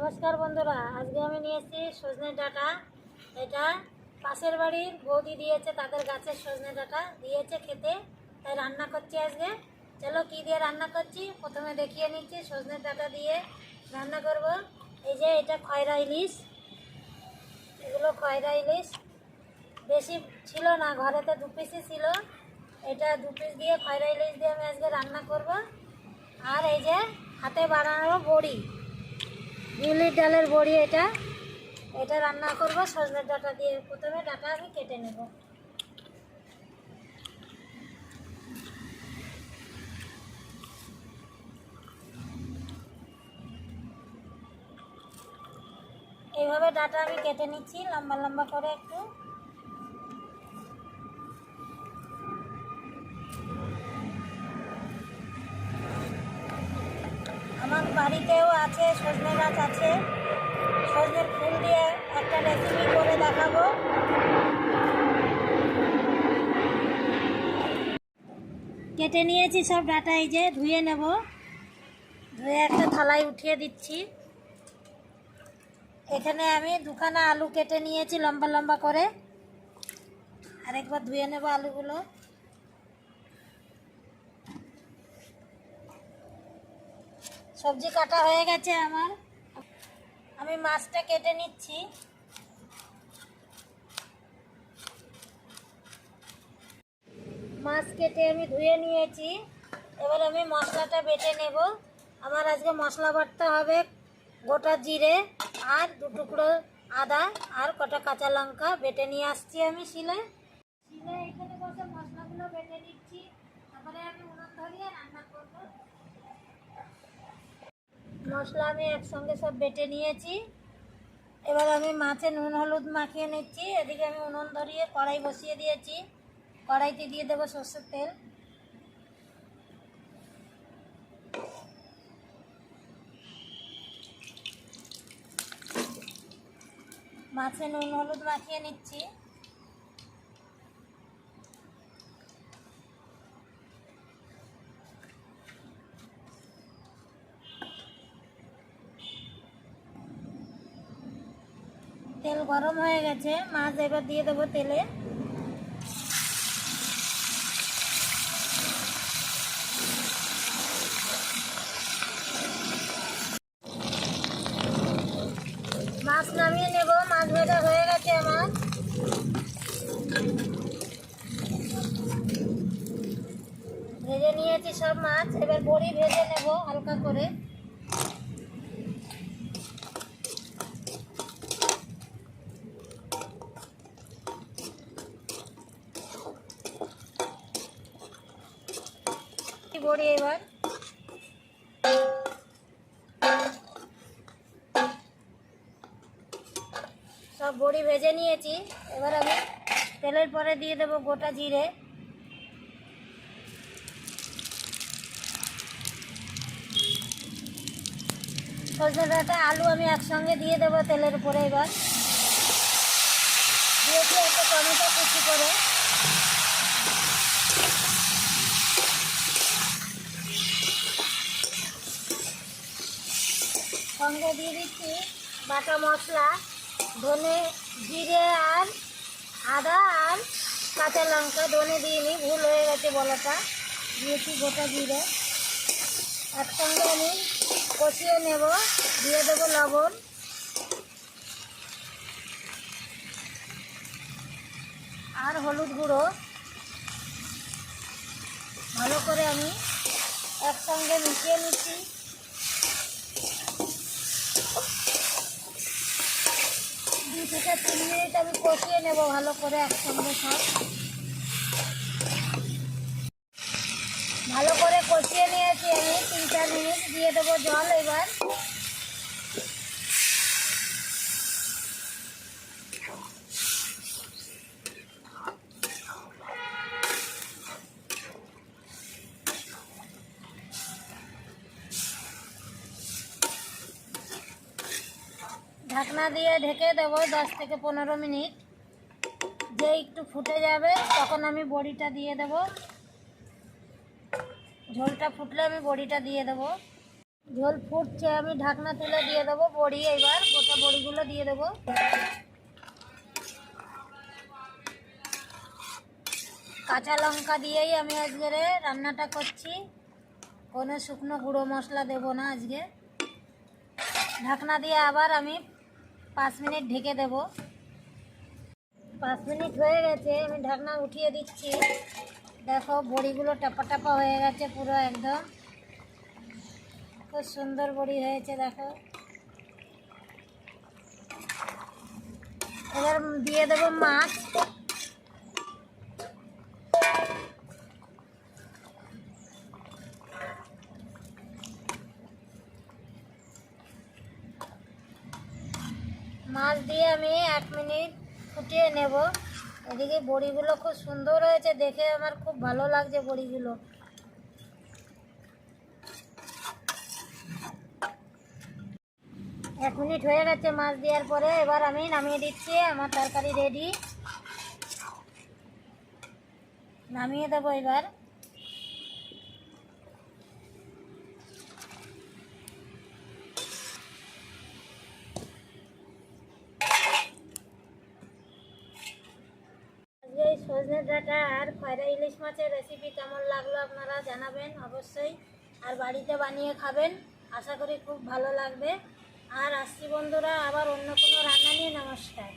নমস্কার বন্ধুরা, আজকে আমি নিয়ে এসেছি সজনে ডাঁটা। এটা পাশের বাড়ির বৌদি দিয়েছে, তাদের গাছের সজনে ডাটা। দিয়েছে খেতে, তাই রান্না করছি আজকে। চলো কী দিয়ে রান্না করছি? প্রথমে দেখিয়ে নিচ্ছি সজনে ডাটা দিয়ে রান্না করব। এই যে এটা খয়রা ইলিশ। এগুলো খয়রা ইলিশ। বেশি ছিল না, ঘরেতে দু পিসই ছিল। এটা দু পিস দিয়ে খয়রা ইলিশ দিয়ে আমি আজকে রান্না করব। আর এই যে হাতে বানানো বড়ি। বিউলির ডালের বড়ি এটা। এটা রান্না করব সজনের ডাটা দিয়ে প্রথমে ডাটা আমি কেটে নেব। এইভাবে ডাটা আমি কেটে নিচ্ছি, লম্বা লম্বা করে একটু। বাড়িতেও আছে, সজনে গাছ আছে। সজনের ফুল দিয়ে একটা রেসিপি করে দেখাবো। কেটে নিয়েছি সব ডাটা, এই যে ধুয়ে নেব। ধুয়ে একটা থালায় উঠিয়ে দিচ্ছি। এখানে আমি দুখানা আলু কেটে নিয়েছি লম্বা লম্বা করে। আরেকবার ধুয়ে নেব আলুগুলো। সবজি কাটা হয়ে গেছে আমার। আমি মাছটা কেটে নিচ্ছি। মাছ কেটে আমি ধুয়ে নিয়েছি। এবার আমি মশলাটা বেটে নেব। আমার আজকে মশলা বাটতে হবে গোটা জিরে আর দু টুকরো আদা আর কটা কাঁচা লঙ্কা বেটে নিয়ে আসছি আমি শিলে। শিলে এখানে বসে মশলাগুলো বেটে নিচ্ছি। তারপরে আমি ধরিয়ে রান্না করব। মশলা আমি একসঙ্গে সব বেটে নিয়েছি। এবার আমি মাছে নুন, হলুদ মাখিয়ে নিচ্ছি। এদিকে আমি উনুন ধরিয়ে কড়াই বসিয়ে দিয়েছি। কড়াইতে দিয়ে দেবো সর্ষের তেল। মাছে নুন, হলুদ মাখিয়ে নিচ্ছি। তেল গরম হয়ে গেছে। মাছ এবার দিয়ে দেবো তেলে। মাছ নামিয়ে নেব। মাছ ভাজা হয়ে গেছে আমার। ভেজে নিয়েছি সব মাছ। এবার বড়ি ভেজে নেব হালকা করে। বড়ি এবার। সব বড়ি ভেজে নিয়েছি। এবার আমি তেলের পরে দিয়ে দেবো গোটা জিরে। সজনে ডাঁটা, আলু আমি একসঙ্গে দিয়ে দেবো তেলের উপরে এবার। দিয়েছি একটা টমেটো কুচি করে। সঙ্গে দিয়ে দিচ্ছি বাটা মশলা, ধনে জিরে আর আদা আর কাঁচা লঙ্কা। ধনে দিইনি, ভুল হয়ে গেছে বলাটা। দিয়েছি গোটা জিরে। একসঙ্গে আমি কষিয়ে নেব, দিয়ে দেবো লবণ। আর হলুদ গুঁড়ো। ভালো করে আমি একসঙ্গে মিশিয়ে নিচ্ছি। দুই থেকে তিন মিনিট আমি কষিয়ে নেব ভালো করে একসঙ্গে সব। ভালো করে কষিয়ে নিয়েছি আমি, তিন চার মিনিট দিয়ে দেবো জল এবার। ঢাকনা দিয়ে ঢেকে দেবো দশ থেকে পনেরো মিনিট। যে একটু ফুটে যাবে, তখন আমি বড়িটা দিয়ে দেব। ঝোলটা ফুটলে আমি বড়িটা দিয়ে দেবো। ঝোল ফুটছে, আমি ঢাকনা তুলে দিয়ে দেবো বড়ি এবার, গোটা বড়িগুলো দিয়ে দেবো। কাঁচা লঙ্কা দিয়েই আমি আজকে রান্নাটা করছি। কোনো শুকনো গুঁড়ো মশলা দেব না আজকে। ঢাকনা দিয়ে আবার আমি পাঁচ মিনিট ঢেকে দেব। পাঁচ মিনিট হয়ে গেছে, আমি ঢাকনা উঠিয়ে দিচ্ছি। দেখো, বড়িগুলো টাপা টাপা হয়ে গেছে পুরো একদম। খুব সুন্দর বড়ি হয়েছে, দেখো। এবার দিয়ে দেবো মাছ। মাছ দিয়ে আমি এক মিনিট ফুটিয়ে নেব। এদিকে বড়িগুলো খুব সুন্দর হয়েছে, দেখে আমার খুব ভালো লাগছে বড়িগুলো। এক মিনিট হয়ে গেছে মাছ দেওয়ার পরে, এবার আমি নামিয়ে দিচ্ছি, আমার তরকারি রেডি নামিয়ে দেবো এবার আজকে এই সজনে ডাটা আর খয়রা ইলিশ মাছের রেসিপি কেমন লাগল আপনারা জানাবেন অবশ্যই। আর বাড়িতে বানিয়ে খাবেন, আশা করি খুব ভালো লাগবে। আর আসছি বন্ধুরা, আবার অন্য কোনো রান্না নিয়ে, নমস্কার।